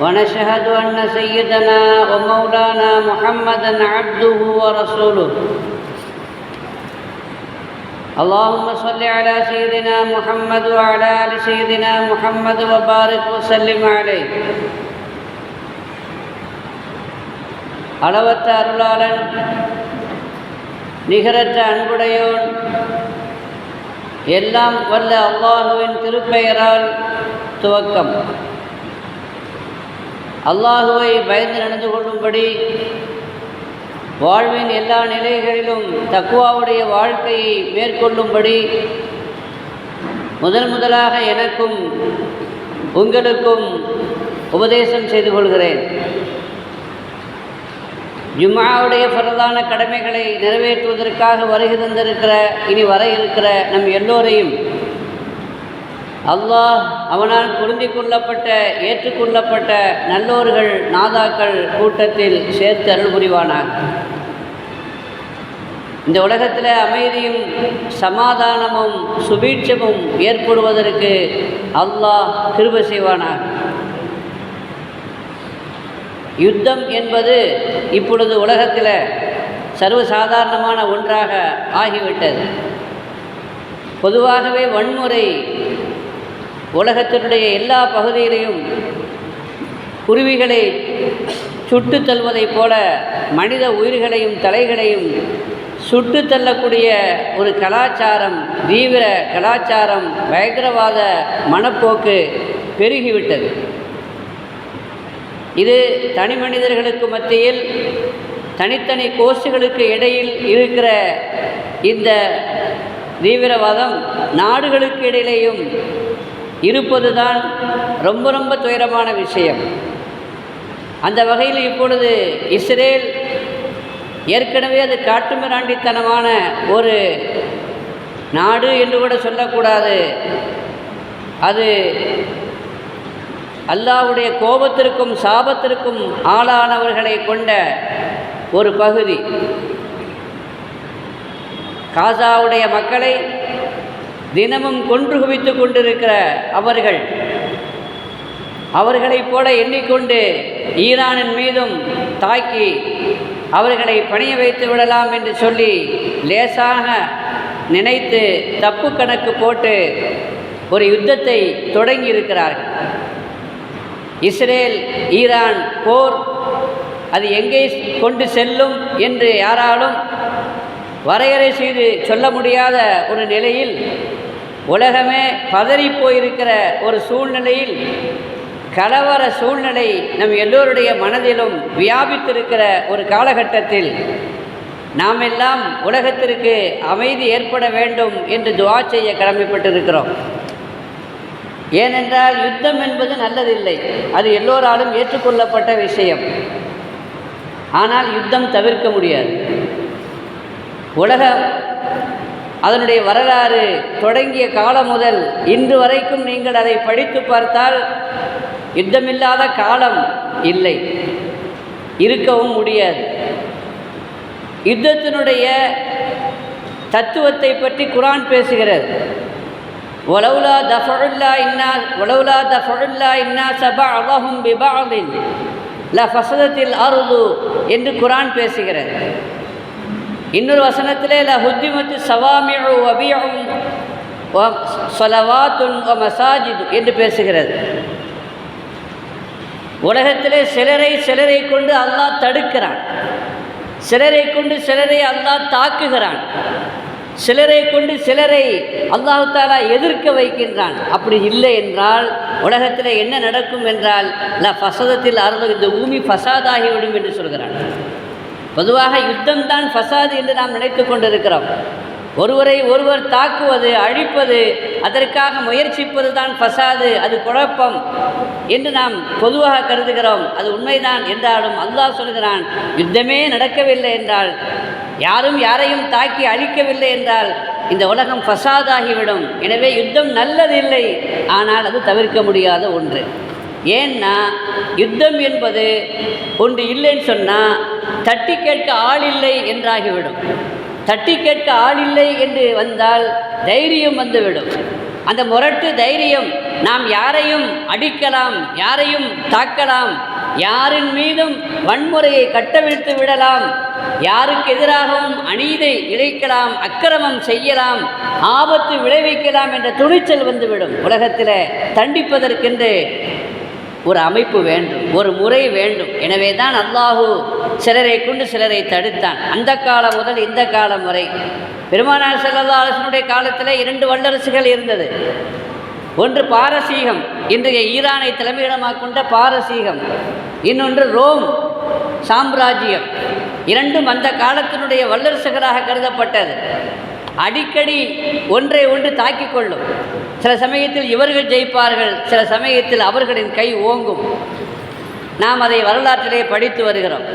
ونشهد أن سيدنا ومولانا محمدا عبده ورسوله اللهم صل على سيدنا محمد وعلى آل سيدنا محمد وبارك وسلم عليه அளவற்ற அருளாளன் நிகரற்ற அன்புடையோன் எல்லாம் வல்ல அல்லாஹுவின் திருப்பெயரால் துவக்கம் அல்லாஹுவை பயந்து நடந்து கொள்ளும்படி வாழ்வின் எல்லா நிலைகளிலும் தக்குவாவுடைய வாழ்க்கையை மேற்கொள்ளும்படி முதல் முதலாக எனக்கும் உங்களுக்கும் உபதேசம் செய்து கொள்கிறேன். ஜும்மாவுடைய பிரதான கடமைகளை நிறைவேற்றுவதற்காக வருகை தந்திருக்கிற இனி வர இருக்கிற நம் எல்லோரையும் அல்லாஹ் அவனால் பொருந்தி கொள்ளப்பட்ட ஏற்றுக்கொள்ளப்பட்ட நல்லோர்கள் நாதாக்கள் கூட்டத்தில் சேர்த்து அருள் புரிவானார் இந்த உலகத்தில் அமைதியும் சமாதானமும் சுபீட்சமும் ஏற்படுவதற்கு அல்லாஹ் கிருப செய்வானார் யுத்தம் என்பது இப்பொழுது உலகத்தில் சர்வசாதாரணமான ஒன்றாக ஆகிவிட்டது. பொதுவாகவே வன்முறை உலகத்தினுடைய எல்லா பகுதியிலையும் குருவிகளை சுட்டு தள்ளுவதைப் போல மனித உயிர்களையும் தலைகளையும் சுட்டு தள்ளக்கூடிய ஒரு கலாச்சாரம் தீவிர கலாச்சாரம் பயங்கரவாத மனப்போக்கு பெருகிவிட்டது. இது தனி மனிதர்களுக்கு மத்தியில் தனித்தனி கோஷ்டுகளுக்கு இடையில் இருக்கிற இந்த தீவிரவாதம் நாடுகளுக்கு இடையிலேயும் இருப்பது தான் ரொம்ப ரொம்ப துயரமான விஷயம். அந்த வகையில் இப்பொழுது இஸ்ரேல் ஏற்கனவே அது காட்டுமிராண்டித்தனமான ஒரு நாடு என்று கூட சொல்லக்கூடாது. அது அல்லாவுடைய கோபத்திற்கும் சாபத்திற்கும் ஆளானவர்களை கொண்ட ஒரு பகுதி. காசாவுடைய மக்களை தினமும் கொன்று குவித்து கொண்டிருக்கிற அவர்கள் அவர்களைப் போல எண்ணிக்கொண்டு ஈரானின் மீதும் தாக்கி அவர்களை பணிய வைத்து விடலாம் என்று சொல்லி லேசாக நினைத்து தப்பு கணக்கு போட்டு ஒரு யுத்தத்தை தொடங்கியிருக்கிறார்கள். இஸ்ரேல் ஈரான் போர் அது எங்கே கொண்டு செல்லும் என்று யாராலும் வரையறை செய்து சொல்ல முடியாத ஒரு நிலையில் உலகமே பதறி போயிருக்கிற ஒரு சூழ்நிலையில் கலவர சூழ்நிலை நம் எல்லோருடைய மனதிலும் வியாபித்திருக்கிற ஒரு காலகட்டத்தில் நாம் எல்லாம் உலகத்திற்கு அமைதி ஏற்பட வேண்டும் என்று துவா செய்ய கடமைப்பட்டிருக்கிறோம். ஏனென்றால் யுத்தம் என்பது நல்லதில்லை. அது எல்லோராலும் ஏற்றுக்கொள்ளப்பட்ட விஷயம். ஆனால் யுத்தம் தவிர்க்க முடியாது. உலகம் அதனுடைய வரலாறு தொடங்கிய காலம் முதல் இன்று வரைக்கும் நீங்கள் அதை படித்து பார்த்தால் யுத்தமில்லாத காலம் இல்லை இருக்கவும் முடியாது. யுத்தத்தினுடைய தத்துவத்தை பற்றி குரான் பேசுகிறது. ஒலவுலா தஃபுல்லா இன்னா ஒலவுலா தஃபுல்லா இன்னா சபா அவஹும் பிபாலின் ல ஃபசதத்தில் அருது என்று குரான் பேசுகிறது. இன்னொரு வசனத்திலே ல ஹுத்திமத்து சவாமியு அபியும் சொலவாத்துன் மசாஜிது என்று பேசுகிறது. உலகத்திலே சிலரை சிலரை கொண்டு அல்லாஹ் தடுக்கிறான். சிலரை கொண்டு சிலரை அல்லாஹ் தாக்குகிறான். சிலரை கொண்டு சிலரை அல்லாஹு தாலா எதிர்க்க வைக்கின்றான். அப்படி இல்லை என்றால் உலகத்தில் என்ன நடக்கும் என்றால் ல ஃபசதத்தில் அருள் இந்த பூமி ஃபசாதாகிவிடும் என்று சொல்கிறான். பொதுவாக யுத்தம்தான் ஃபசாது என்று நாம் நினைத்து கொண்டிருக்கிறோம். ஒருவரை ஒருவர் தாக்குவது அழிப்பது அதற்காக முயற்சிப்பது தான் பசாது அது குழப்பம் என்று நாம் பொதுவாக கருதுகிறோம். அது உண்மைதான் என்றாலும் அல்லாஹ் சொல்கிறான் யுத்தமே நடக்கவில்லை என்றால் யாரும் யாரையும் தாக்கி அழிக்கவில்லை என்றால் இந்த உலகம் ஃபசாதாகிவிடும். எனவே யுத்தம் நல்லது இல்லை ஆனால் அது தவிர்க்க முடியாத ஒன்று. ஏன்னா யுத்தம் என்பது ஒன்று இல்லைன்னு சொன்னால் தட்டி கேட்க ஆள் இல்லை என்றாகிவிடும். தட்டி கேட்க ஆள் இல்லை என்று வந்தால் தைரியம் வந்துவிடும். அந்த முரட்டு தைரியம் நாம் யாரையும் அடிக்கலாம் யாரையும் தாக்கலாம் யாரின் மீதும் வன்முறையை கட்டவிழ்த்து விடலாம் யாருக்கு எதிராகவும் அநீதை இழைக்கலாம் அக்கிரமம் செய்யலாம் ஆபத்து விளைவிக்கலாம் என்ற துணிச்சல் வந்துவிடும். உலகத்தில் தண்டிப்பதற்கென்று ஒரு அமைப்பு வேண்டும் ஒரு முறை வேண்டும். எனவே தான் அல்லாஹு சிலரை கொண்டு சிலரை தடுத்தான். அந்த காலம் முதல் இந்த காலம் வரை. பெருமானார் செல்லல்லா அரசனுடைய காலத்தில் இரண்டு வல்லரசுகள் இருந்தது. ஒன்று பாரசீகம் இன்றைய ஈரானை தலைமையிடமாக கொண்ட பாரசீகம். இன்னொன்று ரோம் சாம்ராஜ்யம். இரண்டும் அந்த காலத்தினுடைய வல்லரசுகளாக கருதப்பட்டது. அடிக்கடி ஒன்றை ஒன்று தாக்கிக் கொள்ளும். சில சமயத்தில் இவர்கள் ஜெயிப்பார்கள் சில சமயத்தில் அவர்களின் கை ஓங்கும். நாம் அதை வரலாற்றிலே படித்து வருகிறோம்.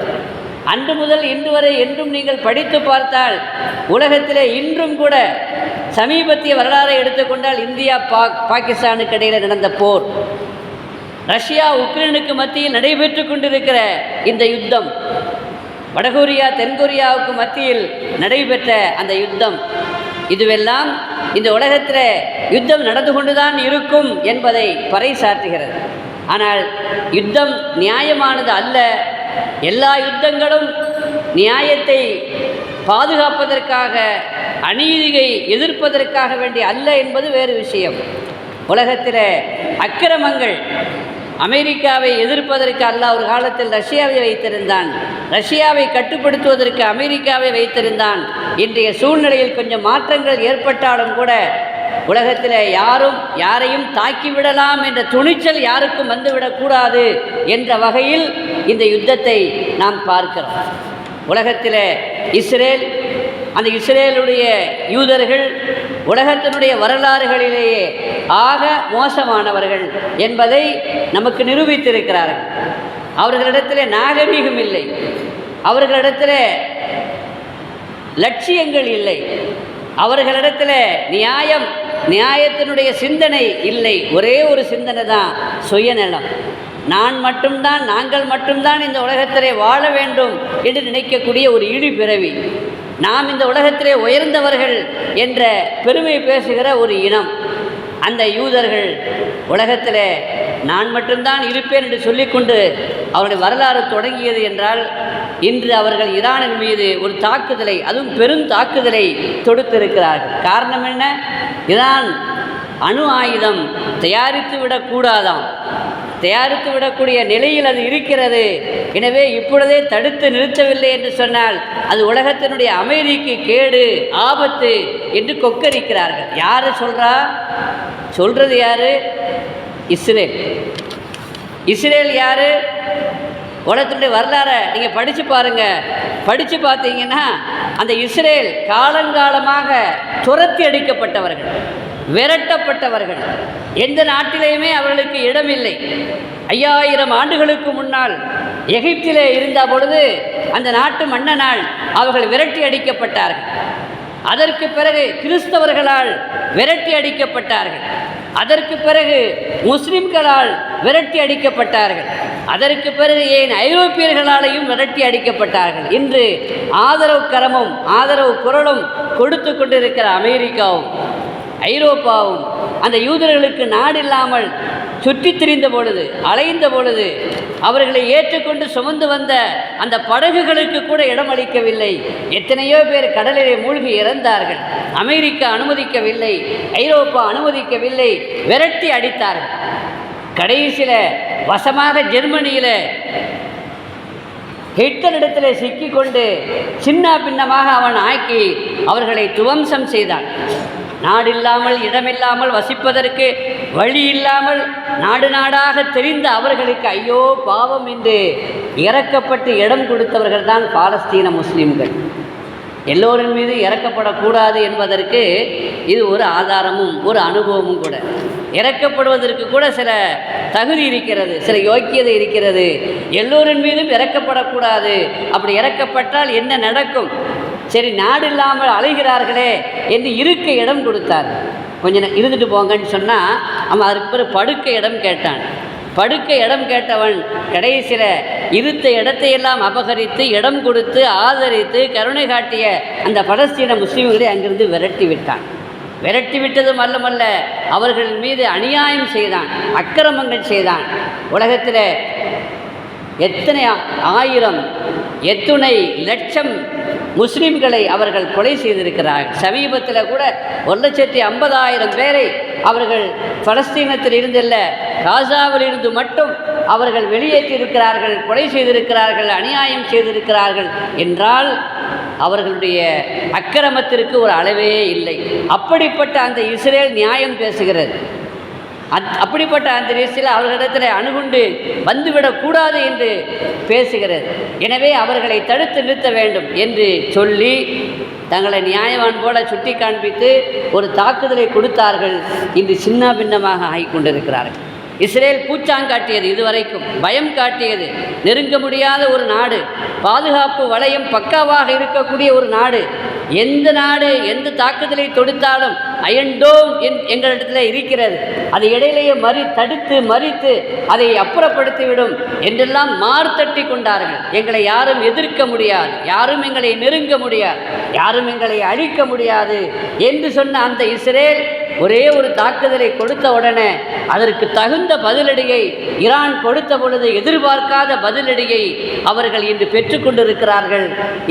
அன்று முதல் இன்று வரை என்றும் நீங்கள் படித்து பார்த்தால் உலகத்திலே இன்றும் கூட சமீபத்திய வரலாறை எடுத்துக்கொண்டால் இந்தியா பாக் பாகிஸ்தானுக்கு இடையில் நடந்த போர். ரஷ்யா உக்ரைனுக்கு மத்தியில் நடைபெற்று கொண்டிருக்கிற இந்த யுத்தம் வடகொரியா தென்கொரியாவுக்கு மத்தியில் நடைபெற்ற அந்த யுத்தம் இதுவெல்லாம் இந்த உலகத்தில் யுத்தம் நடந்து கொண்டுதான் இருக்கும் என்பதை பறைசாற்றுகிறது. ஆனால் யுத்தம் நியாயமானது அல்ல. எல்லா யுத்தங்களும் நியாயத்தை பாதுகாப்பதற்காக அநீதியை எதிர்ப்பதற்காக வேண்டிய அல்ல என்பது வேறு விஷயம். உலகத்தில் அக்கிரமங்கள் அமெரிக்காவை எதிர்ப்பதற்கு அல்லாஹ் ஒரு காலத்தில் ரஷ்யாவை வைத்திருந்தான். ரஷ்யாவை கட்டுப்படுத்துவதற்கு அமெரிக்காவை வைத்திருந்தான். இன்றைய சூழ்நிலையில் கொஞ்சம் மாற்றங்கள் ஏற்பட்டாலும் கூட உலகத்தில் யாரும் யாரையும் தாக்கிவிடலாம் என்ற துணிச்சல் யாருக்கும் வந்துவிடக்கூடாது என்ற வகையில் இந்த யுத்தத்தை நாம் பார்க்கிறோம். உலகத்தில் இஸ்ரேல் அந்த இஸ்ரேலுடைய யூதர்கள் உலகத்தினுடைய வரலாறுகளிலேயே ஆக மோசமானவர்கள் என்பதை நமக்கு நிரூபித்திருக்கிறார்கள். அவர்களிடத்தில் நாகரீகம் இல்லை. அவர்களிடத்தில் லட்சியங்கள் இல்லை. அவர்களிடத்தில் நியாயம் நியாயத்தினுடைய சிந்தனை இல்லை. ஒரே ஒரு சிந்தனை தான் சுயநலம். நான் மட்டும்தான் நாங்கள் மட்டும்தான் இந்த உலகத்திலே வாழ வேண்டும் என்று நினைக்கக்கூடிய ஒரு இழி பிறவி நாம் இந்த உலகத்திலே உயர்ந்தவர்கள் என்ற பெருமை பேசுகிற ஒரு இனம். அந்த யூதர்கள் உலகத்தில் நான் மட்டும்தான் இருப்பேன் என்று சொல்லிக்கொண்டு அவருடைய வரலாறு தொடங்கியது என்றால் இன்று அவர்கள் ஈரானின் மீது ஒரு தாக்குதலை அதுவும் பெரும் தாக்குதலை தொடுத்திருக்கிறார்கள். காரணம் என்ன? ஈரான் அணு ஆயுதம் தயாரித்து விடக்கூடாதாம் தயாரித்து விடக்கூடிய நிலையில் அது இருக்கிறது. எனவே இப்பொழுதே தடுத்து நிறுத்தவில்லை என்று சொன்னால் அது உலகத்தினுடைய அமைதிக்கு கேடு ஆபத்து என்று கொக்கரிக்கிறார்கள். யார் சொல்கிறா சொல்கிறது யார்? இஸ்ரேல். இஸ்ரேல் யார்? உலகத்தினுடைய வரலாறை நீங்கள் படித்து பாருங்கள் படித்து பார்த்தீங்கன்னா அந்த இஸ்ரேல் காலங்காலமாக துரத்தி அடிக்கப்பட்டவர்கள். விரட்டப்பட்டவர்கள். எந்த நாட்டிலேயுமே அவர்களுக்கு இடமில்லை. ஐயாயிரம் ஆண்டுகளுக்கு முன்னால் எகிப்திலே இருந்த பொழுது அந்த நாட்டு மன்னனால் அவர்கள் விரட்டி அடிக்கப்பட்டார்கள். அதற்கு பிறகு கிறிஸ்தவர்களால் விரட்டி அடிக்கப்பட்டார்கள். அதற்கு பிறகு முஸ்லிம்களால் விரட்டி அடிக்கப்பட்டார்கள். அதற்கு பிறகு ஏன் ஐரோப்பியர்களாலையும் விரட்டி அடிக்கப்பட்டார்கள்? இன்று ஆதரவு கரமும் ஆதரவு குரலும் கொடுத்து கொண்டிருக்கிற அமெரிக்காவும் ஐரோப்பாவும் அந்த யூதர்களுக்கு நாடில்லாமல் சுற்றி திரிந்த பொழுது அலைந்த பொழுது அவர்களை ஏற்றுக்கொண்டு சுமந்து வந்த அந்த படகுகளுக்கு கூட இடமளிக்கவில்லை எத்தனையோ பேர் கடலிலே மூழ்கி இறந்தார்கள். அமெரிக்கா அனுமதிக்கவில்லை. ஐரோப்பா அனுமதிக்கவில்லை. விரட்டி அடித்தார்கள். கடைசியில் வசமாக ஜெர்மனியில் ஹிட்லரிடத்தில் சிக்கிக்கொண்டு சின்ன பின்னமாக அவன் ஆக்கி அவர்களை துவம்சம் செய்தான். நாடில்லாமல் இடமில்லாமல் வசிப்பதற்கு வழி இல்லாமல் நாடு நாடாக தெரிந்த அவர்களுக்கு ஐயோ பாவம் என்று இறக்கப்பட்டு இடம் கொடுத்தவர்கள் தான் பாலஸ்தீன முஸ்லீம்கள். எல்லோரின் மீது இறக்கப்படக்கூடாது என்பதற்கு இது ஒரு ஆதாரமும் ஒரு அனுபவமும் கூட. இறக்கப்படுவதற்கு கூட சில தகுதி இருக்கிறது சில யோக்கியதை இருக்கிறது. எல்லோரின் மீதும் இறக்கப்படக்கூடாது. அப்படி இறக்கப்பட்டால் என்ன நடக்கும்? சரி நாடு இல்லாமல் அலைகிறார்களே என்று இருக்க இடம் கொடுத்தார். கொஞ்ச இருந்துட்டு போங்கன்னு சொன்னால் அவன் அதுக்கு பிறகு படுக்க இடம் கேட்டான். படுக்க இடம் கேட்டவன் கடைசியில் இருத்த இடத்தையெல்லாம் அபகரித்து இடம் கொடுத்து ஆதரித்து கருணை காட்டிய அந்த பலஸ்தீன முஸ்லீம்களை அங்கிருந்து விரட்டி விட்டான். விரட்டி விட்டதும் அல்லமல்ல அவர்கள் மீது அநியாயம் செய்தான் அக்கிரமங்கள் செய்தான். உலகத்தில் எத்தனை ஆயிரம் எத்துணை லட்சம் முஸ்லீம்களை அவர்கள் கொலை செய்திருக்கிறார்கள். சமீபத்தில் கூட ஒரு லட்சத்தி ஐம்பதாயிரம் பேரை அவர்கள் பலஸ்தீனத்தில் இருந்தல்ல காசாவில் இருந்து மட்டும் அவர்கள் வெளியேற்றியிருக்கிறார்கள் கொலை செய்திருக்கிறார்கள் அநியாயம் செய்திருக்கிறார்கள் என்றால் அவர்களுடைய அக்கிரமத்திற்கு ஒரு அளவே இல்லை. அப்படிப்பட்ட அந்த இஸ்ரேல் நியாயம் பேசுகிறது. அத் அப்படிப்பட்ட அந்த நேரத்தில் அவர்களிடத்தில் அணுகுண்டு வந்துவிடக்கூடாது என்று பேசுகிறது. எனவே அவர்களை தடுத்து நிறுத்த வேண்டும் என்று சொல்லி தங்களை நியாயவான் போல சுட்டி காண்பித்து ஒரு தாக்குதலை கொடுத்தார்கள் இன்று சின்ன பின்னமாக ஆகி கொண்டிருக்கிறார்கள். இஸ்ரேல் பூச்சாங்காட்டியது இதுவரைக்கும் பயம் காட்டியது. நெருங்க முடியாத ஒரு நாடு பாதுகாப்பு வளையம் பக்காவாக இருக்கக்கூடிய ஒரு நாடு. எந்த நாடு எந்த தாக்குதலை தொடுத்தாலும் அயன்டோம் என் எங்களிடத்தில் இருக்கிறது. அதை இடையிலேயே மறி தடுத்து மறித்து அதை அப்புறப்படுத்திவிடும் என்றெல்லாம் மார்த்தட்டி கொண்டார்கள். எங்களை யாரும் எதிர்க்க முடியாது. யாரும் எங்களை நெருங்க முடியாது. யாரும் எங்களை அழிக்க முடியாது என்று சொன்ன அந்த இஸ்ரேல் ஒரே ஒரு தாக்குதலை கொடுத்த உடனே அதற்கு தகுந்த பதிலடியை ஈரான் கொடுத்த பொழுது எதிர்பார்க்காத பதிலடியை அவர்கள் இன்று பெற்றுக்கொண்டிருக்கிறார்கள்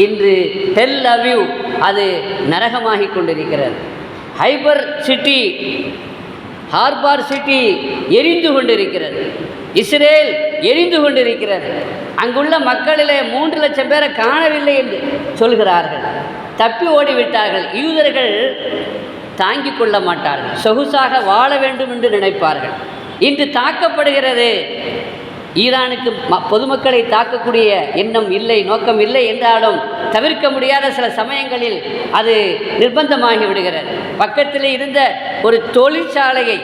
இன்று டெல் அவிவ் அது நரகமாகிக் கொண்டிருக்கிறது. ஹைபர் சிட்டி ஹார்பார் சிட்டி எரிந்து கொண்டிருக்கிறது. இஸ்ரேல் எரிந்து கொண்டிருக்கிறது. அங்குள்ள மக்களிலே மூன்று லட்சம் பேரை காணவில்லை என்று சொல்கிறார்கள். தப்பி ஓடிவிட்டார்கள். யூதர்கள் தாங்கிக் கொள்ள மாட்டார்கள். சொகுசாக வாழ வேண்டும் என்று நினைப்பார்கள். இன்று தாக்கப்படுகிறது. ஈரானுக்கு ம பொதுமக்களை தாக்கக்கூடிய எண்ணம் இல்லை நோக்கம் இல்லை என்றாலும் தவிர்க்க முடியாத சில சமயங்களில் அது நிர்பந்தமாகி விடுகிறது. பக்கத்தில் இருந்த ஒரு தொழிற்சாலையை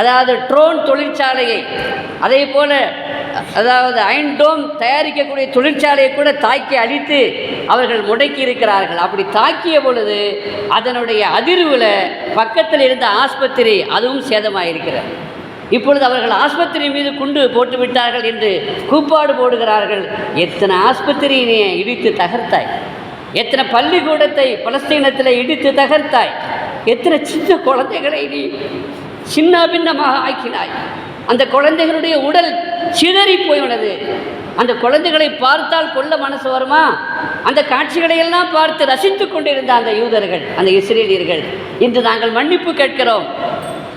அதாவது ட்ரோன் தொழிற்சாலையை அதே போல் அதாவது ஐன்டோம் தயாரிக்கக்கூடிய தொழிற்சாலையை கூட தாக்கி அழித்து அவர்கள் முடக்கி இருக்கிறார்கள். அப்படி தாக்கிய பொழுது அதனுடைய அதிர்வில் பக்கத்தில் இருந்த ஆஸ்பத்திரி அதுவும் சேதமாயிருக்கிறது. இப்பொழுது அவர்கள் ஆஸ்பத்திரி மீது குண்டு போட்டு விட்டார்கள் என்று கூப்பாடு போடுகிறார்கள். எத்தனை ஆஸ்பத்திரியினை இடித்து தகர்த்தாய்? எத்தனை பள்ளிக்கூடத்தை பலஸ்தீனத்தில் இடித்து தகர்த்தாய்? எத்தனை சின்ன குழந்தைகளை நீ சின்ன பின்னமாக ஆக்கினாய்? அந்த குழந்தைகளுடைய உடல் சிதறி போயுள்ளது அந்த குழந்தைகளை பார்த்தால் கொல்ல மனசு வருமா? அந்த காட்சிகளை எல்லாம் பார்த்து ரசித்துக் கொண்டிருந்த அந்த யூதர்கள் அந்த இஸ்ரேலியர்கள் இன்று நாங்கள் மன்னிப்பு கேட்கிறோம்.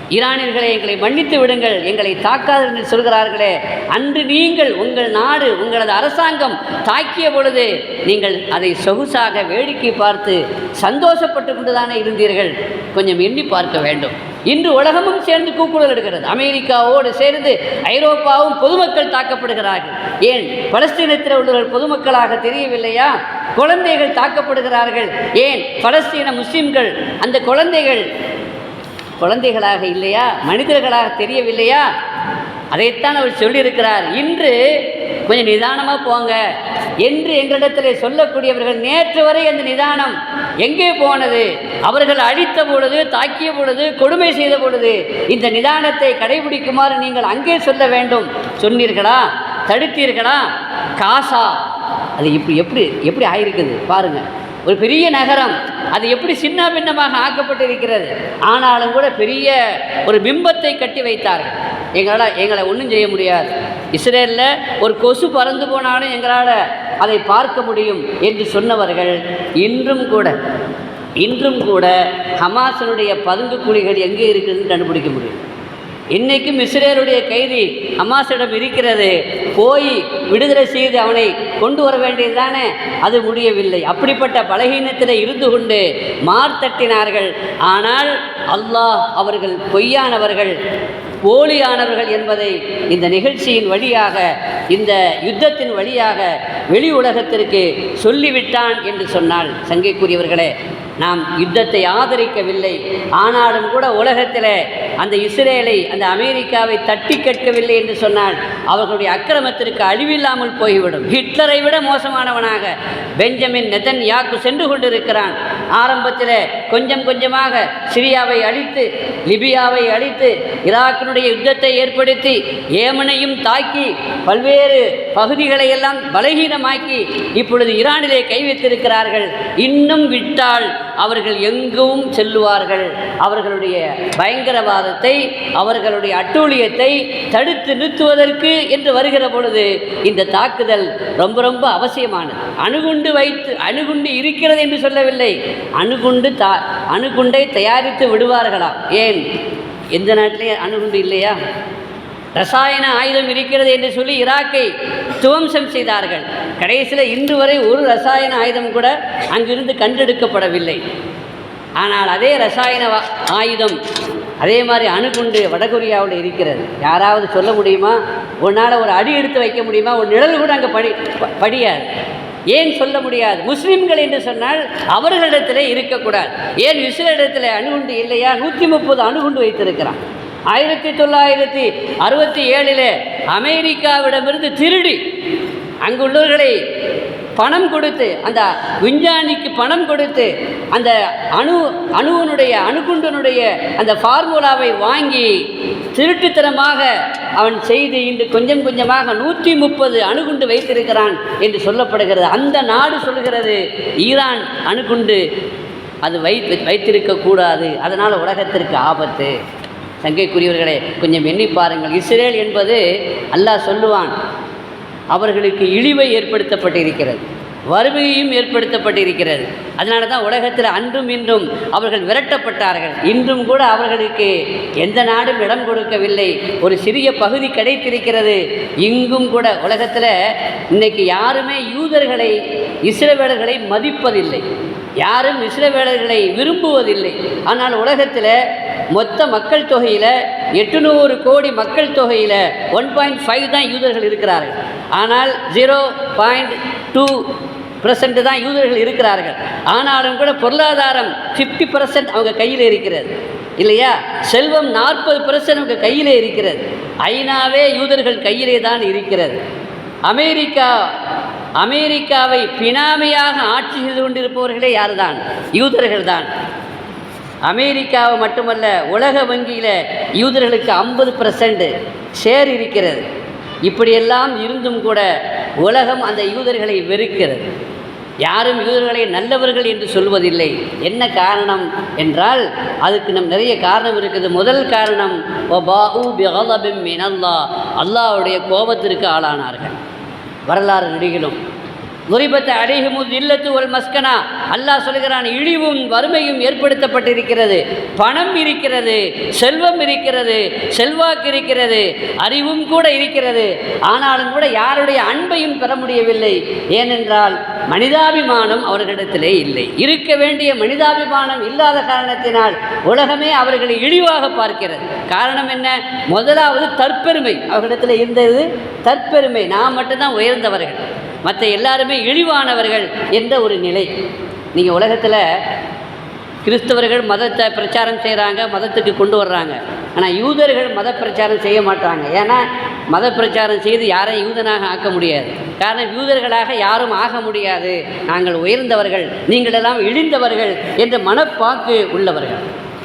ஈரானியர்களை எங்களை மன்னித்து விடுங்கள். எங்களை தாக்காது என்று சொல்கிறார்களே. அன்று நீங்கள் உங்கள் நாடு உங்களது அரசாங்கம் தாக்கிய பொழுது நீங்கள் அதை சொகுசாக வேடிக்கை பார்த்து சந்தோஷப்பட்டு கொண்டுதானே இருந்தீர்கள். கொஞ்சம் எண்ணி பார்க்க வேண்டும். இன்று உலகமும் சேர்ந்து கூக்குரல் எடுக்கிறது அமெரிக்காவோடு சேர்ந்து ஐரோப்பாவும் பொதுமக்கள் தாக்கப்படுகிறார்கள். ஏன்? பலஸ்தீனத்தில் உள்ளவர்கள் பொதுமக்களாக தெரியவில்லையா? குழந்தைகள் தாக்கப்படுகிறார்கள். ஏன்? பலஸ்தீன முஸ்லிம்கள் அந்த குழந்தைகள் குழந்தைகளாக இல்லையா? மனிதர்களாக தெரியவில்லையா? அதைத்தான் அவர் சொல்லியிருக்கிறார். இன்று கொஞ்சம் நிதானமாக போங்க. என்று எங்களிடத்தில் சொல்லக்கூடியவர்கள் நேற்று வரை அந்த நிதானம் எங்கே போனது? அவர்கள் அழித்த பொழுது தாக்கிய பொழுது கொடுமை செய்த பொழுது இந்த நிதானத்தை கடைபிடிக்குமாறு நீங்கள் அங்கே சொல்ல வேண்டும். சொன்னீர்களா? தடுத்தீர்களா? காசா. அது இப்படி எப்படி எப்படி ஆயிருக்குது? பாருங்கள் ஒரு பெரிய நகரம். அது எப்படி சின்ன பின்னமாக ஆக்கப்பட்டிருக்கிறது? ஆனாலும் கூட பெரிய ஒரு பிம்பத்தை கட்டி வைத்தார்கள். எங்களால் எங்களை ஒன்றும் செய்ய முடியாது. இஸ்ரேலில் ஒரு கொசு பறந்து போனாலும் எங்களால் அதை பார்க்க முடியும் என்று சொன்னவர்கள் இன்றும் கூட இன்றும் கூட ஹமாசனுடைய பதுங்கு குழிகள் எங்கே இருக்குதுன்னு கண்டுபிடிக்க முடியும். இன்றைக்கும் இஸ்ரேலுடைய கைதி ஹமாஸிடம் இருக்கிறது. போய் விடுதலை செய்து அவனை கொண்டு வர வேண்டியது தானே? அது முடியவில்லை. அப்படிப்பட்ட பலகீனத்தில் இருந்து கொண்டு மார்த்தட்டினார்கள் ஆனால் அல்லாஹ் அவர்கள் பொய்யானவர்கள் போலியானவர்கள் என்பதை இந்த நிகழ்ச்சியின் வழியாக இந்த யுத்தத்தின் வழியாக வெளி உலகத்திற்கு சொல்லிவிட்டான் என்று சொன்னால் சங்கைக்குரியவர்களே நாம் யுத்தத்தை ஆதரிக்கவில்லை. ஆனாலும் கூட உலகத்தில் அந்த இஸ்ரேலை அந்த அமெரிக்காவை தட்டி கேட்கவில்லை என்று சொன்னால் அவர்களுடைய அக்கிரமத்திற்கு அழிவில்லாமல் போய்விடும். ஹிட்லரை விட மோசமானவனாக பெஞ்சமின் நெதன் யாக்கு சென்று கொண்டிருக்கிறான். ஆரம்பத்தில் கொஞ்சம் கொஞ்சமாக சிரியாவை அழித்து லிபியாவை அழித்து ஈராக்கினுடைய யுத்தத்தை ஏற்படுத்தி ஏமனையும் தாக்கி பல்வேறு பகுதிகளை எல்லாம் பலகீனமாக்கி இப்பொழுது ஈரானிலே கைவித்திருக்கிறார்கள் இன்னும் விட்டால் அவர்கள் எங்கும் செல்லுவார்கள். அவர்களுடைய பயங்கரவாதத்தை அவர்களுடைய அட்டூழியத்தை தடுத்து நிறுத்துவதற்கு என்று வருகிற பொழுது இந்த தாக்குதல் ரொம்ப ரொம்ப அவசியமானது. அணுகுண்டு வைத்து அணுகுண்டு இருக்கிறது என்று சொல்லவில்லை. அணுகுண்டு தா அணுகுண்டை தயாரித்து விடுவார்களாம் ஏன்? எந்த நாட்டிலையும் அணுகுண்டு இல்லையா? ரசாயன ஆயுதம் இருக்கிறது என்று சொல்லி ஈராக்கை துவம்சம் செய்தார்கள். கடைசியில் இன்று வரை ஒரு ரசாயன ஆயுதம் கூட அங்கிருந்து கண்டெடுக்கப்படவில்லை. ஆனால் அதே ரசாயன ஆயுதம் அதே மாதிரி அணுகுண்டு வடகொரியாவில் இருக்கிறது. யாராவது சொல்ல முடியுமா? உன்னால் ஒரு அடி எடுத்து வைக்க முடியுமா? ஒரு நிழல் கூட அங்கே படி ப- படியாது. ஏன் சொல்ல முடியாது? முஸ்லீம்கள் என்று சொன்னால் அவர்களிடத்தில் இருக்கக்கூடாது. ஏன் இஸ்ரேலிடத்தில் அணுகுண்டு இல்லையா? நூற்றி முப்பது அணுகுண்டு வைத்திருக்கிறான். ஆயிரத்தி தொள்ளாயிரத்தி அறுபத்தி ஏழில் அமெரிக்காவிடமிருந்து திருடி அங்குள்ளவர்களை பணம் கொடுத்து அந்த விஞ்ஞானிக்கு பணம் கொடுத்து அந்த அணு அணுவனுடைய அணுகுண்டனுடைய அந்த ஃபார்முலாவை வாங்கி திருட்டுத்தனமாக அவன் செய்து இன்று கொஞ்சம் கொஞ்சமாக நூற்றி முப்பது அணுகுண்டு வைத்திருக்கிறான் என்று சொல்லப்படுகிறது. அந்த நாடு சொல்கிறது ஈரான் அணுகுண்டு அது வைத்து வைத்திருக்கக்கூடாது அதனால் உலகத்திற்கு ஆபத்து. சங்கைக்குரியவர்களே கொஞ்சம் எண்ணி பாருங்கள். இஸ்ரேல் என்பது அல்லாஹ் சொல்லுவான் அவர்களுக்கு இழிவை ஏற்படுத்தப்பட்டிருக்கிறது. வறுமையையும் ஏற்படுத்தப்பட்டிருக்கிறது. அதனால தான் உலகத்தில் அன்றும் இன்றும் அவர்கள் விரட்டப்பட்டார்கள். இன்றும் கூட அவர்களுக்கு எந்த நாடும் இடம் கொடுக்கவில்லை. ஒரு சிறிய பகுதி கிடைத்திருக்கிறது. இங்கும் கூட உலகத்தில் இன்றைக்கி யாருமே யூதர்களை இஸ்ரவேலர்களை மதிப்பதில்லை. யாரும் இஸ்ரவேலர்களை விரும்புவதில்லை. ஆனால் உலகத்தில் மொத்த மக்கள் தொகையில் எட்டுநூறு கோடி மக்கள் தொகையில் ஒன் பாயிண்ட் ஃபைவ் தான் யூதர்கள் இருக்கிறார்கள். ஆனால் ஜீரோ பாயிண்ட் டூ பர்சன்ட் தான் யூதர்கள் இருக்கிறார்கள். ஆனாலும் கூட பொருளாதாரம் ஃபிஃப்டி பர்சன்ட் அவங்க கையில் இருக்கிறது. இல்லையா? செல்வம் நாற்பது பர்சன்ட் அவங்க கையிலே இருக்கிறது. ஐநாவே யூதர்கள் கையிலே தான் இருக்கிறது. அமெரிக்கா அமெரிக்காவை பினாமையாக ஆட்சி செய்து கொண்டிருப்பவர்களே யார்தான்? யூதர்கள் தான். அமெரிக்காவை மட்டுமல்ல உலக வங்கியில் யூதர்களுக்கு ஐம்பது பர்சன்ட் ஷேர் இருக்கிறது. இப்படியெல்லாம் இருந்தும் கூட உலகம் அந்த யூதர்களை வெறுக்கிறது. யாரும் யூதர்களை நல்லவர்கள் என்று சொல்வதில்லை. என்ன காரணம் என்றால் அதுக்கு நம் நிறைய காரணம் இருக்குது. முதல் காரணம் ஒபாஉ பிகலபின் அல்லாஹ்வுடைய கோபத்திற்கு ஆளானார்கள். வரலாறு நடிகளும் முறிபத்த அடைகுமுத் இல்லத்து ஒரு மஸ்கனா. அல்லாஹ் சொல்கிறான் இழிவும் வறுமையும் ஏற்படுத்தப்பட்டிருக்கிறது. பணம் இருக்கிறது செல்வம் இருக்கிறது செல்வாக்கு இருக்கிறது அறிவும் கூட இருக்கிறது. ஆனாலும் கூட யாருடைய அன்பையும் பெற முடியவில்லை. ஏனென்றால் மனிதாபிமானம் அவர்களிடத்திலே இல்லை. இருக்க வேண்டிய மனிதாபிமானம் இல்லாத காரணத்தினால் உலகமே அவர்களை இழிவாக பார்க்கிறது. காரணம் என்ன? முதலாவது தற்பெருமை. அவர்களிடத்தில் இருந்தது தற்பெருமை. நான் மட்டும்தான் உயர்ந்தவர்கள். மற்ற எல்லாருமே இழிவானவர்கள் என்ற ஒரு நிலை. நீங்கள் உலகத்தில் கிறிஸ்தவர்கள் மதத்தை பிரச்சாரம் செய்கிறாங்க மதத்துக்கு கொண்டு வர்றாங்க. ஆனால் யூதர்கள் மத பிரச்சாரம் செய்ய மாட்டாங்க. ஏன்னா மத பிரச்சாரம் செய்து யாரையும் யூதனாக ஆக்க முடியாது. காரணம் யூதர்களாக யாரும் ஆக முடியாது. நாங்கள் உயர்ந்தவர்கள் நீங்களெல்லாம் இழிந்தவர்கள் என்ற மனப்பாக்கு உள்ளவர்கள்.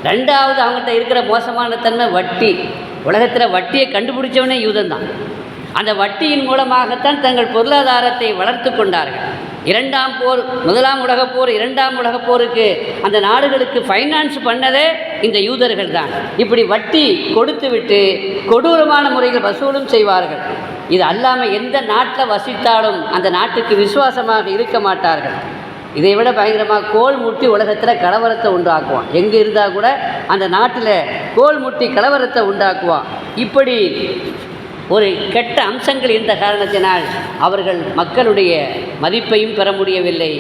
ரெண்டாவது அவங்கள்ட்ட இருக்கிற மோசமான தன்மை வட்டி. உலகத்தில் வட்டியை கண்டுபிடிச்சவனே யூதன் தான். அந்த வட்டியின் மூலமாகத்தான் தங்கள் பொருளாதாரத்தை வளர்த்து கொண்டார்கள். இரண்டாம் போர் முதலாம் உலகப் போர் இரண்டாம் உலகப் போருக்கு அந்த நாடுகளுக்கு ஃபைனான்ஸ் பண்ணதே இந்த யூதர்கள் தான். இப்படி வட்டி கொடுத்துவிட்டு கொடூரமான முறையில் வசூலும் செய்வார்கள். இது அல்லாமல் எந்த நாட்டில் வசித்தாலும் அந்த நாட்டுக்கு விசுவாசமாக இருக்க மாட்டார்கள். இதை விட பயங்கரமாக கோல் முட்டி உலகத்தில் கலவரத்தை உண்டாக்குவான். எங்கே இருந்தால் கூட அந்த நாட்டில் கோல் முட்டி கலவரத்தை உண்டாக்குவான். இப்படி ஒரு கெட்ட அம்சங்கள் இருந்த காரணத்தினால் அவர்கள் மக்களுடைய மதிப்பையும் பெற முடியவில்லை.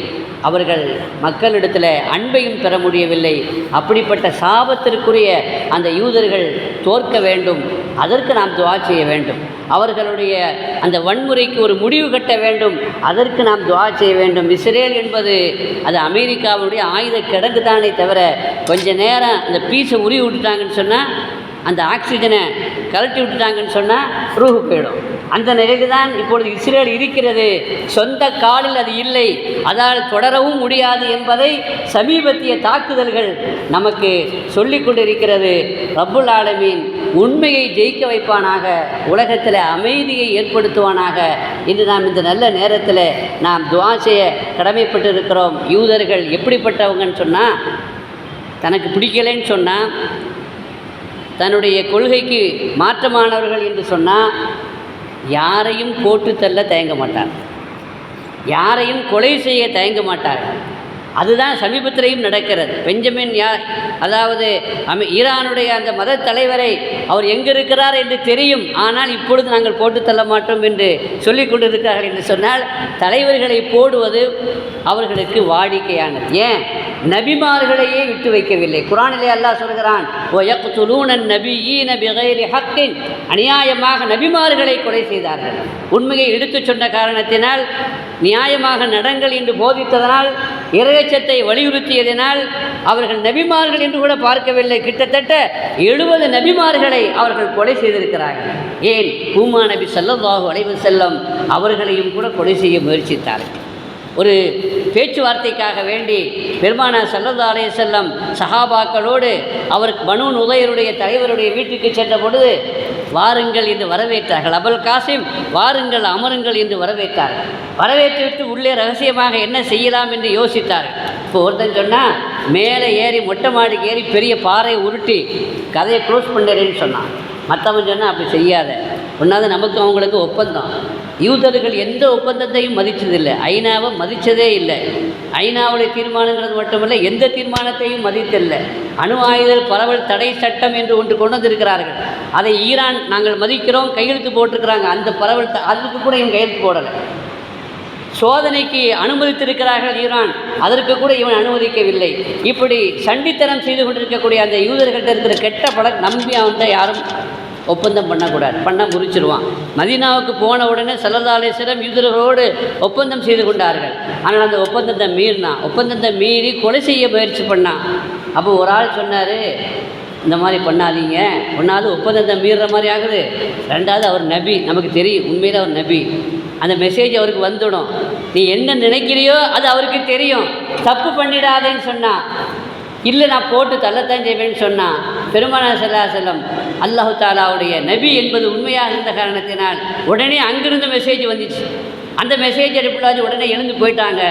அவர்கள் மக்களிடத்தில் அன்பையும் பெற முடியவில்லை. அப்படிப்பட்ட சாபத்திற்குரிய அந்த யூதர்கள் தோற்க வேண்டும். அதற்கு நாம் துவா செய்ய வேண்டும். அவர்களுடைய அந்த வன்முறைக்கு ஒரு முடிவு கட்ட வேண்டும். அதற்கு நாம் துவா செய்ய வேண்டும். இஸ்ரேல் என்பது அது அமெரிக்காவுடைய ஆயுத கிடங்கு தானே தவிர கொஞ்ச நேரம் அந்த பீஸை உருவி விட்டுட்டாங்கன்னு சொன்னால் அந்த ஆக்சிஜனை கழட்டி விட்டுட்டாங்கன்னு சொன்னால் ரூஹு போயிடும். அந்த நிலையில் தான் இப்பொழுது இஸ்ரேல் இருக்கிறது. சொந்த காலில் அது இல்லை. அதால் தொடரவும் முடியாது என்பதை சமீபத்திய தாக்குதல்கள் நமக்கு சொல்லிக் கொண்டிருக்கிறது. ரப்புல் ஆலமீன் உண்மையை ஜெயிக்க வைப்பானாக உலகத்தில் அமைதியை ஏற்படுத்துவானாக இன்று நாம் இந்த நல்ல நேரத்தில் நாம் துவா செய்ய கடமைப்பட்டிருக்கிறோம். யூதர்கள் எப்படிப்பட்டவங்கன்னு சொன்னால் தனக்கு பிடிக்கலைன்னு சொன்னால் தன்னுடைய கொள்கைக்கு மாற்றமானவர்கள் என்று சொன்னால் யாரையும் போட்டு தள்ள தயங்க மாட்டார் யாரையும் கொலை செய்ய தயங்க மாட்டார்கள். அதுதான் சமீபத்திலையும் நடக்கிறது. பெஞ்சமின் யார் அதாவது அமெ ஈரானுடைய அந்த மத தலைவரை அவர் எங்கே இருக்கிறார் என்று தெரியும். ஆனால் இப்பொழுது நாங்கள் போட்டு தள்ள மாட்டோம் என்று சொல்லிக் கொண்டிருக்கிறார்கள் என்று சொன்னால் தலைவர்களை போடுவது அவர்களுக்கு வாடிக்கையானது. ஏன்? நபிமார்களையே விட்டு வைக்கவில்லை. குரானிலே அல்லாஹ் சொல்கிறான் ஒயக்குலூனன் நபி ஈ நபி ஹக்கின். அநியாயமாக நபிமார்களை கொலை செய்தார்கள். உண்மையை எடுத்துச் சொன்ன காரணத்தினால் நியாயமாக நடங்கள் என்று போதித்ததனால் இறையச்சத்தை வலியுறுத்தியதினால் அவர்கள் நபிமார்கள் என்று கூட பார்க்கவில்லை. கிட்டத்தட்ட எழுபது நபிமார்களை அவர்கள் கொலை செய்திருக்கிறார்கள். ஏன்? பூமா நபி ஸல்லல்லாஹு அலைவு செல்லம் அவர்களையும் கூட கொலை செய்ய முயற்சித்தார்கள். ஒரு பேச்சுவார்த்தைக்காக வேண்டி பெருமான சல்லல்லா அலைஹி செல்லம் சஹாபாக்களோடு அவர் பனு உதயருடைய தலைவருடைய வீட்டுக்கு சென்ற பொழுது வாருங்கள் என்று வரவேற்றார்கள். அபுல் காசிம் வாருங்கள் அமருங்கள் என்று வரவேற்றார்கள். வரவேற்றுவிட்டு உள்ளே ரகசியமாக என்ன செய்யலாம் என்று யோசித்தார்கள். இப்போ ஒருத்தன் சொன்னால் மேலே ஏறி மொட்டை மாடிக்கு ஏறி பெரிய பாறை உருட்டி கதையை க்ளோஸ் பண்ணுறேன்னு சொன்னான். மற்றவன் சொன்னால் அப்படி செய்யாத. ஒன்றாவது நமக்கு அவங்களுக்கு ஒப்பந்தம். யூதர்கள் எந்த ஒப்பந்தத்தையும் மதித்ததில்லை ஐநாவை மதித்ததே இல்லை. ஐநாவுடைய தீர்மானங்கிறது மட்டுமல்ல எந்த தீர்மானத்தையும் மதித்தில்லை அணு ஆயுதல் பரவல் தடை சட்டம் என்று ஒன்று கொண்டு வந்திருக்கிறார்கள். அதை ஈரான் நாங்கள் மதிக்கிறோம் கையெழுத்து போட்டிருக்கிறாங்க. அந்த பரவல் அதுக்கு கூட இவன் கையெழுத்து போடலை. சோதனைக்கு அனுமதித்திருக்கிறார்கள் ஈரான். அதற்கு கூட இவன் அனுமதிக்கவில்லை. இப்படி சண்டித்தனம் செய்து கொண்டிருக்கக்கூடிய அந்த யூதர்கள்ட்ட இருக்கிற கெட்ட பழக்கம் நம்பி அவன்கிட்ட யாரும் ஒப்பந்தம் பண்ணக்கூடாது. பண்ண முறிச்சிருவான். மதீனாவுக்கு போன உடனே சல்லதாலேஸ்வரம் யூதர்களோடு ஒப்பந்தம் செய்து கொண்டார்கள். ஆனால் அந்த ஒப்பந்தத்தை மீறினான். ஒப்பந்தத்தை மீறி கொலை செய்ய முயற்சி பண்ணான். அப்போ ஒரு ஆள் சொன்னார் இந்த மாதிரி பண்ணாதீங்க. ஒன்றாவது ஒப்பந்தத்தை மீறுற மாதிரி ஆகுது. ரெண்டாவது அவர் நபி. நமக்கு தெரியும். உண்மையில் அவர் நபி. அந்த மெசேஜ் அவருக்கு வந்துடும். நீ என்ன நினைக்கிறியோ அது அவருக்கு தெரியும். தப்பு பண்ணிடாதேன்னு சொன்னான். இல்லை நான் போட்டு தள்ளத்தான் செய்வேன்னு சொன்னான் பெருமான செல்லா செல்லம் அல்லாஹு தாலாவுடைய நபி என்பது உண்மையாக இருந்த காரணத்தினால் உடனே அங்கிருந்து மெசேஜ் வந்துச்சு. அந்த மெசேஜ் ரிப்ளாஜ் உடனே எழுந்து போயிட்டாங்க.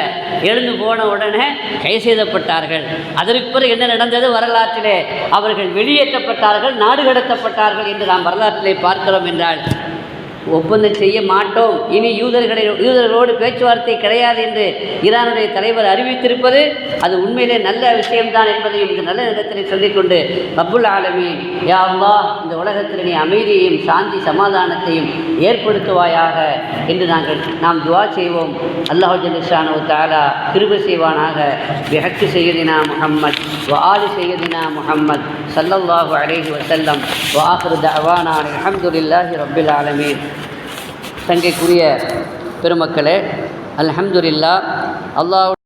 எழுந்து போன உடனே கை செய்தப்பட்டார்கள் அதற்கு பிறகு என்ன நடந்தது? வரலாற்றிலே அவர்கள் வெளியேற்றப்பட்டார்கள் நாடு கடத்தப்பட்டார்கள் என்று நாம் வரலாற்றிலே பார்க்கிறோம் என்றால் ஒப்பந்தம் செய்ய மாட்டோம். இனி யூதர்களை யூதர்களோடு பேச்சுவார்த்தை கிடையாது என்று ஈரானுடைய தலைவர் அறிவித்திருப்பது அது உண்மையிலே நல்ல விஷயம்தான் என்பதையும் இந்த நல்ல நேரத்தில் சொல்லிக்கொண்டு அப்புல் ஆலமி யா இந்த உலகத்தில் நீ அமைதியையும் சாந்தி சமாதானத்தையும் ஏற்படுத்துவாயாக என்று நாங்கள் நாம் துவா செய்வோம். அல்லாஹு ஜலிஷானு தாலா கிருப செய்வானாக. விஹக்கு செய்யதினா முகம்மத் வஆலி செய்யதினா முஹம்மத் ஸல்லல்லாஹு அலைஹி வஸல்லம். வஆஹிரு தவானா அல்ஹம்துலில்லாஹி ரப்பில் ஆலமீன். தங்கைக்குரிய பெருமக்களே அல்ஹம்துலில்லாஹ் அல்லாஹ்